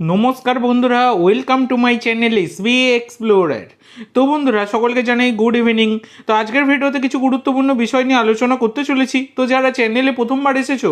নমস্কার বন্ধুরা welcome to my channel SB explorer তো বন্ধুরা, সকলকে জানাই গুড ইভিনিং তো আজকের ভিডিওতে কিছু গুরুত্বপূর্ণ বিষয় নিয়ে আলোচনা করতে চলেছি। তো যারা চ্যানেলে প্রথমবার এসেছ,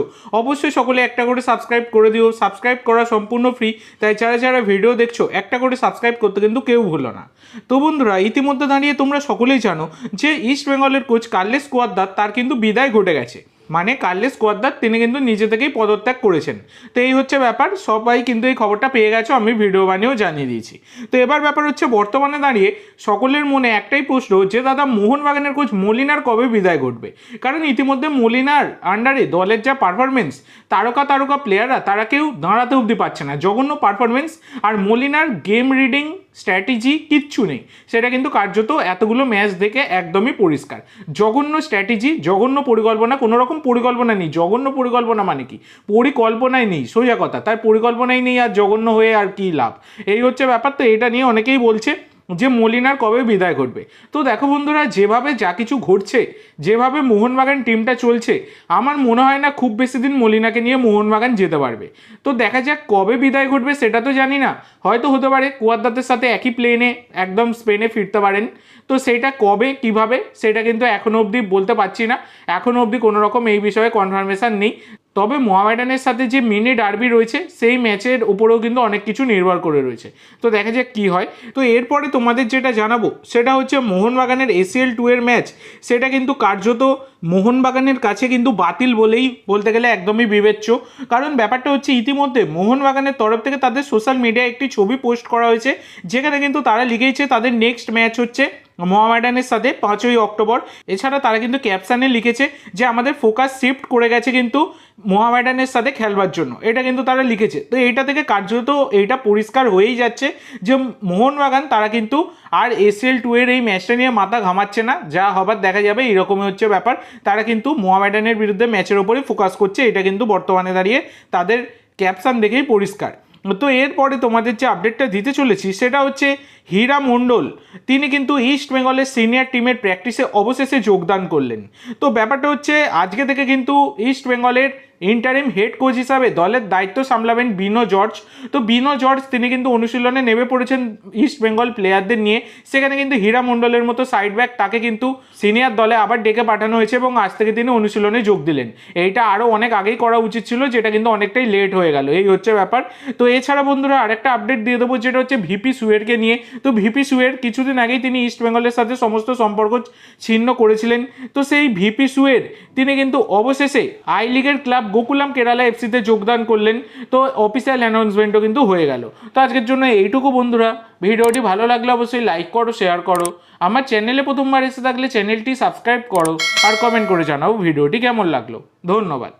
অবশ্যই সকলে একটা করে সাবস্ক্রাইব করে দিও। সাবস্ক্রাইব করা সম্পূর্ণ ফ্রি তাই যারা যারা ভিডিও দেখছ, একটা করে সাবস্ক্রাইব করতে কিন্তু কেউ ভুলো না। তো বন্ধুরা, ইতিমধ্যে দাঁড়িয়ে তোমরা সকলেই জানো যে ইস্ট বেঙ্গলের কোচ কার্লেস কোয়াদ্দার তার কিন্তু বিদায় ঘটে গেছে। মানে কার্লেস কোয়াদ্দার, তিনি কিন্তু নিজে থেকেই পদত্যাগ করেছেন। তো এই হচ্ছে ব্যাপার, সবাই কিন্তু এই খবরটা পেয়ে গেছো, আমি ভিডিও বানিয়েও জানিয়ে দিয়েছি। তো এবার ব্যাপার হচ্ছে, বর্তমানে দাঁড়িয়ে সকলের মনে একটাই প্রশ্ন যে, দাদা মোহনবাগানের কোচ মলিনার কবে বিদায় ঘটবে? কারণ ইতিমধ্যে মলিনার আন্ডারে দলের যা পারফরমেন্স তারকা তারকা প্লেয়াররা তারা কেউ দাঁড়াতে অবধি পাচ্ছে না। জঘন্য পারফরমেন্স আর মলিনার গেম রিডিং স্ট্র্যাটেজি কিচ্ছু নেই। সেটা কিন্তু কার্যত এতগুলো ম্যাচ দেখে একদমই পরিষ্কার। জঘন্য স্ট্র্যাটেজি, জঘন্য পরিকল্পনা কোনো রকম পরিকল্পনা নেই। জঘন্য পরিকল্পনা মানে কি? পরিকল্পনাই নেই, সোজা কথা। তার পরিকল্পনাই নেই আর জঘন্য হয়ে আর কি লাভ? এই হচ্ছে ব্যাপার। তো এটা নিয়ে অনেকেই বলছে যে মলিনার কবে বিদায় ঘটবে। তো দেখো বন্ধুরা, যেভাবে যা কিছু ঘটছে, যেভাবে মোহনবাগান টিমটা চলছে, আমার মনে হয় না খুব বেশি দিন মলিনাকে নিয়ে মোহনবাগান যেতে পারবে। তো দেখা যাক কবে বিদায় ঘটবে সেটা তো জানি না। হয়তো হতে পারে কুয়াদ্দাতের সাথে একই প্লেনে একদম স্পেনে ফিরতে পারেন। তো সেটা কবে, কীভাবে, সেটা কিন্তু এখনও অবধি বলতে পারছি না। এখনও অবধি কোনো রকম এই বিষয়ে কনফার্মেশন নেই। তবে মোহামেডানের সাথে যে মিনি ডার্বি রয়েছে, সেই ম্যাচের উপরেও কিন্তু অনেক কিছু নির্ভর করে রয়েছে। তো দেখা যাক কী হয়। তো এরপরে তোমাদের যেটা জানাব, সেটা হচ্ছে মোহনবাগানের এসিএল টু এর ম্যাচ। সেটা কিন্তু কার্যত মোহনবাগানের কাছে কিন্তু বাতিল বলেই বলতে গেলে একদমই বিবেচ্য। কারণ ব্যাপারটা হচ্ছে ইতিমধ্যে মোহনবাগানের তরফ থেকে তাদের সোশ্যাল মিডিয়ায় একটি ছবি পোস্ট করা হয়েছে, যেখানে কিন্তু তারা লিখেছে তাদের নেক্সট ম্যাচ হচ্ছে মোহামেডানের সাথে পাঁচই অক্টোবর। এছাড়া তারা কিন্তু ক্যাপশানে লিখেছে যে আমাদের ফোকাস শিফট করে গেছে কিন্তু মোহামেডানের সাথে খেলবার জন্য। এটা কিন্তু তারা লিখেছে। তো এটা থেকে কার্যত এইটা পরিষ্কার হয়েই যাচ্ছে যে মোহনবাগান তারা কিন্তু আর এসএল টু এর এই ম্যাচটা নিয়ে মাথা ঘামাচ্ছে না। যা হবার দেখা যাবে, এরকমই হচ্ছে ব্যাপার। তারা কিন্তু মোহামেডানের বিরুদ্ধে ম্যাচের ওপরে ফোকাস করছে। এটা কিন্তু বর্তমানে দাঁড়িয়ে তাদের ক্যাপশান দেখেই পরিষ্কার। তো এরপরে তোমাদের যে আপডেটটা দিতে চলেছি, সেটা হচ্ছে হীরা মণ্ডল, তিনি কিন্তু ইস্ট বেঙ্গলের সিনিয়র টিমের প্র্যাকটিসে অবশেষে যোগদান করলেন। তো ব্যাপারটা হচ্ছে, আজকে থেকে কিন্তু ইস্ট বেঙ্গলের ইন্টারিম হেড কোচ হিসাবে দলের দায়িত্ব সামলাবেন বিনো জর্জ। তো বিনো জর্জ, তিনি কিন্তু অনুশীলনে নেমে পড়েছেন ইস্ট বেঙ্গল প্লেয়ারদের নিয়ে। সেখানে কিন্তু হীরা মণ্ডলের মতো সাইড ব্যাক তাকে কিন্তু সিনিয়র দলে আবার ডেকে পাঠানো হয়েছে এবং আজ থেকে তিনি অনুশীলনে যোগ দিলেন। এইটা আরও অনেক আগেই করা উচিত ছিল, যেটা কিন্তু অনেকটাই লেট হয়ে গেল। এই হচ্ছে ব্যাপার। তো এছাড়া বন্ধুরা, আরেকটা আপডেট দিয়ে দেবো, যেটা হচ্ছে ভিপি সুয়েরকে নিয়ে। তো ভিপি সুয়ের কিছুদিন আগেই তিনি ইস্ট বেঙ্গলের সাথে সমস্ত সম্পর্ক ছিন্ন করেছিলেন। তো সেই ভিপি সুয়ের তিনি কিন্তু অবশেষে আই লিগের ক্লাব গোকুলাম কেরালা এফসিতে যোগদান করলেন। তো অফিসিয়াল অ্যানাউন্সমেন্টও কিন্তু হয়ে গেল। তো আজকের জন্য এইটুকু বন্ধুরা। ভিডিওটি ভালো লাগলে অবশ্যই লাইক করো শেয়ার করো। আমার চ্যানেলে প্রথমবার এসে থাকলে চ্যানেলটি সাবস্ক্রাইব করো আর কমেন্ট করে জানাও ভিডিওটি কেমন লাগল। ধন্যবাদ।